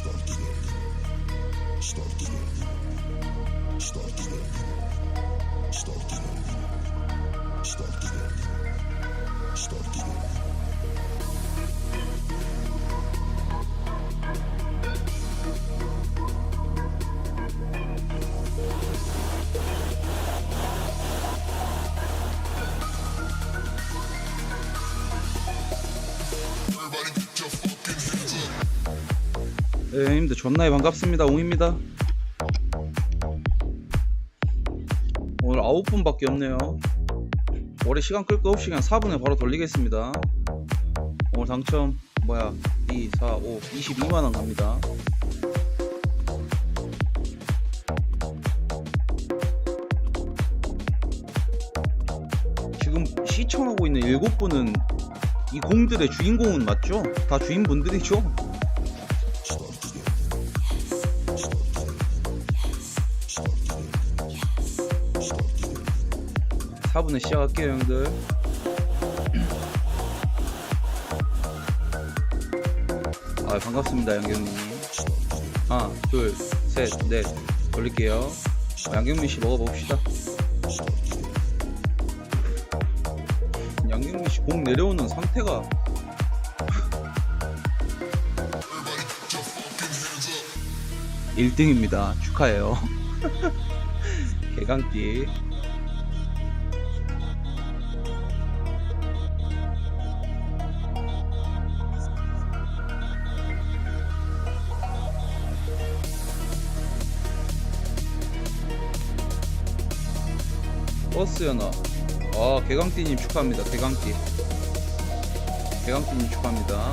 Start gidelim. Start gidelim. Start gidelim. 네, 형님들 존나게 반갑습니다. 웅입니다. 오늘 9분밖에 없네요. 올해 시간 끌 거 없이 그냥 4분에 바로 돌리겠습니다. 오늘 당첨 뭐야 2, 4, 5, 22만원 갑니다. 지금 시청하고 있는 7분은 이 공들의 주인공은 맞죠? 다 주인분들이죠? 사분에 시작할게요 형들. 아 반갑습니다 양경님. 하나 둘셋넷. 돌릴게요. 아, 양경민씨 먹어봅시다. 양경민씨 공 내려오는 상태가. 일등입니다. 축하해요. 개강띠 버스 연어. 아, 개강띠님 축하합니다. 개강띠. 개강띠님 축하합니다.